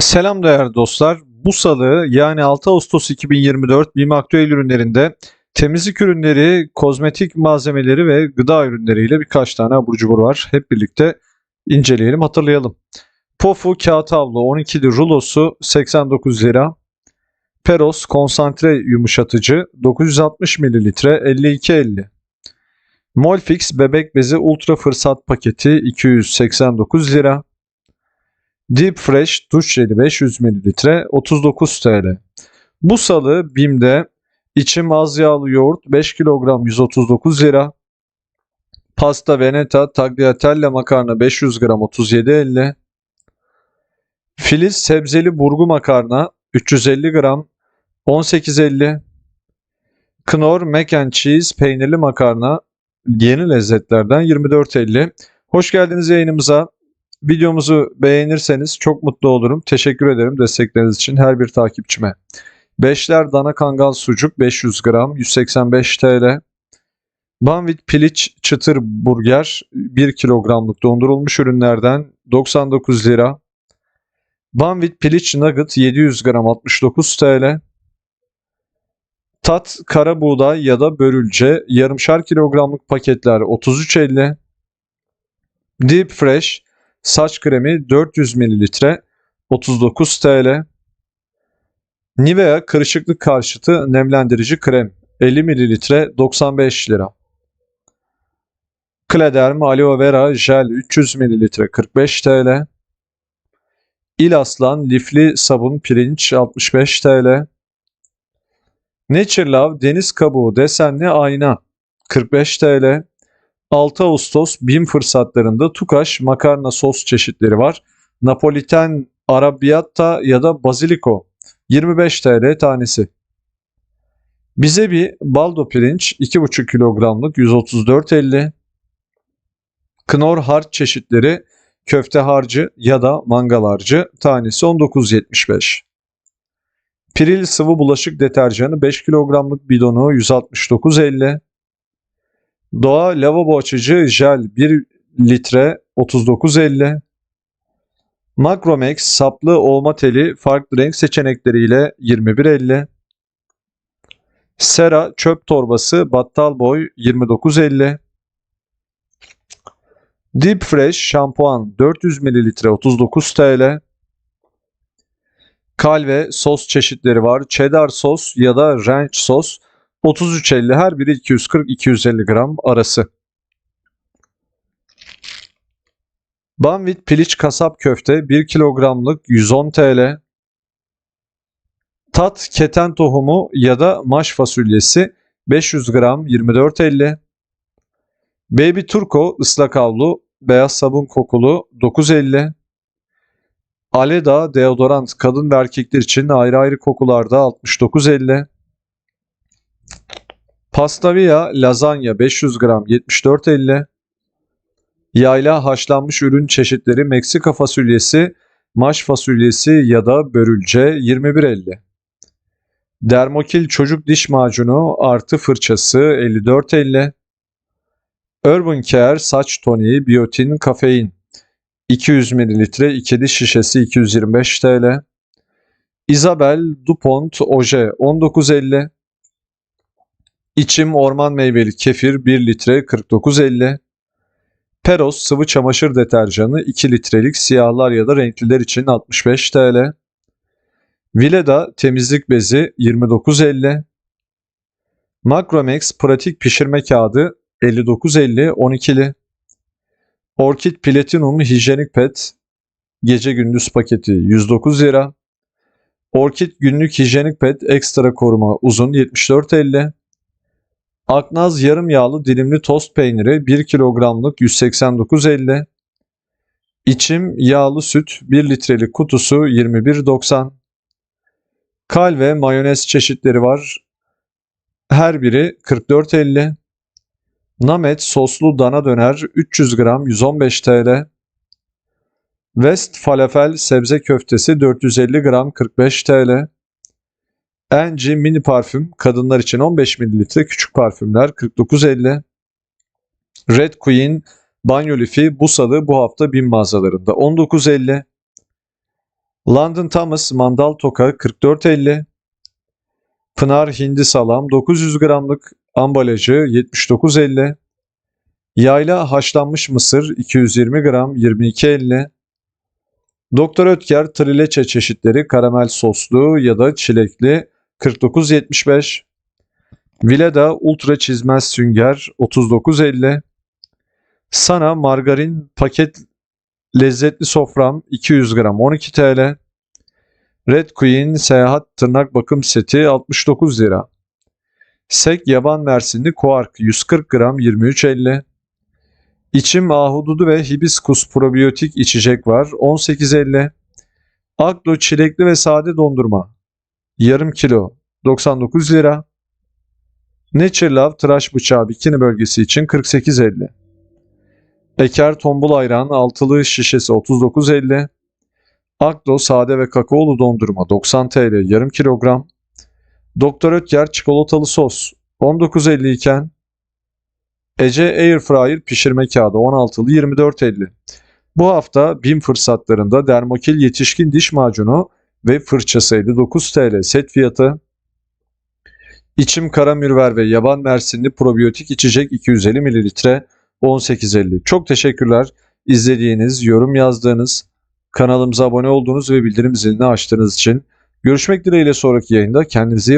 Selam değerli dostlar. Bu salı yani 6 Ağustos 2024 BİM Aktüel ürünlerinde temizlik ürünleri, kozmetik malzemeleri ve gıda ürünleriyle birkaç tane abur cubur var. Hep birlikte inceleyelim, hatırlayalım. Pofu kağıt havlu 12'li rulosu 89 lira. Peros konsantre yumuşatıcı 960 ml 52.50. Molfix bebek bezi ultra fırsat paketi 289 lira. Deep Fresh duş jeli 500 ml 39 TL. Bu salı BİM'de içim az yağlı yoğurt 5 kilogram 139 lira. Pasta Veneta tagliatelle makarna 500 gram 37.50. Filiz sebzeli burgu makarna 350 gram 18.50. Knorr mac and cheese peynirli makarna yeni lezzetlerden 24.50. Hoş geldiniz yayınımıza. Videomuzu beğenirseniz çok mutlu olurum. Teşekkür ederim destekleriniz için her bir takipçime. Beşler dana kangal sucuk 500 gram 185 TL. Banvit piliç çıtır burger 1 kilogramlık dondurulmuş ürünlerden 99 lira. Banvit piliç nugget 700 gram 69 TL. Tat kara buğday ya da börülce yarımşar kilogramlık paketler 33.50. Deep Fresh Saç kremi 400 ml 39 TL. Nivea kırışıklık karşıtı nemlendirici krem 50 ml 95 lira. Klederm aloe vera jel 300 ml 45 TL. İlaslan lifli sabun pirinç 65 TL. Naturelove deniz kabuğu desenli ayna 45 TL. 6 Ağustos BİM fırsatlarında Tukaş makarna sos çeşitleri var. Napoliten Arrabbiata ya da Basilico 25 TL tanesi. Bize bir baldo pirinç 2,5 kilogramlık 134.50. Knorr harç çeşitleri köfte harcı ya da mangal harcı tanesi 19.75. Piril sıvı bulaşık deterjanı 5 kilogramlık bidonu 169.50. Doğa lavabo açıcı jel 1 litre 39.50. Macromex saplı olma teli farklı renk seçenekleriyle 21.50. Sera çöp torbası battal boy 29.50. Deep Fresh şampuan 400 ml 39 TL. Kalve sos çeşitleri var. Cheddar sos ya da ranch sos 33.50 her biri 240-250 gram arası. Banvit piliç kasap köfte 1 kilogramlık 110 TL. Tat keten tohumu ya da maş fasulyesi 500 gram 24.50. Baby Turco ıslak havlu beyaz sabun kokulu 9.50. Aleda deodorant kadın ve erkekler için ayrı ayrı kokularda 69.50. Pastavia lazanya 500 gram 74.50. Yayla haşlanmış ürün çeşitleri Meksika fasulyesi, maş fasulyesi ya da börülce 21.50. Dermokil çocuk diş macunu artı fırçası 54.50. Urban Care saç toniği biyotin kafein 200 ml ikili şişesi 225 TL. Isabel Dupont oje 19.50. İçim orman meyveli kefir 1 litre 49.50. Peros sıvı çamaşır deterjanı 2 litrelik siyahlar ya da renkliler için 65 TL. Vileda temizlik bezi 29.50. Macromex pratik pişirme kağıdı 59.50 12'li. Orkid Platinum hijyenik pet gece gündüz paketi 109 lira. Orkid günlük hijyenik pet ekstra koruma uzun 74.50. Aknaz yarım yağlı dilimli tost peyniri 1 kilogramlık 189.50. İçim yağlı süt 1 litrelik kutusu 21.90. Kalve mayonez çeşitleri var. Her biri 44.50. Namet soslu dana döner 300 gram 115 TL. West falafel sebze köftesi 450 gram 45 TL. Enci mini parfüm kadınlar için 15 ml küçük parfümler 49.50. Red Queen banyo lifi bu salı bu hafta bin mağazalarında 19.50. London Thomas mandal toka 44.50. Pınar hindi salam 900 gramlık ambalajı 79.50. Yayla haşlanmış mısır 220 gram 22.50. Doktor Ötker trileçe çeşitleri karamel soslu ya da çilekli 49.75. Vileda ultra çizmez sünger 39.50. Sana margarin paket lezzetli sofram 200 gram 12 TL. Red Queen seyahat tırnak bakım seti 69 lira. Sek yaban mersinli kuark 140 gram 23.50. İçim ahududu ve hibiskus probiyotik içecek var 18.50. Akdo çilekli ve sade dondurma yarım kilo 99 lira. Nature Love tıraş bıçağı bikini bölgesi için 48.50. Eker tombul ayran altılı şişesi 39.50. Akdo sade ve kakaolu dondurma 90 TL yarım kilogram. Doktor Ötker çikolatalı sos 19.50 iken Ece Airfryer pişirme kağıdı 16'lı 24.50. Bu hafta BİM fırsatlarında Dermokil yetişkin diş macunu ve fırçası 59 TL set fiyatı. İçim karamürver ve yaban mersinli probiyotik içecek 250 ml 18.50. Çok teşekkürler izlediğiniz, yorum yazdığınız, kanalımıza abone olduğunuz ve bildirim zilini açtığınız için. Görüşmek dileğiyle sonraki yayında kendinize iyi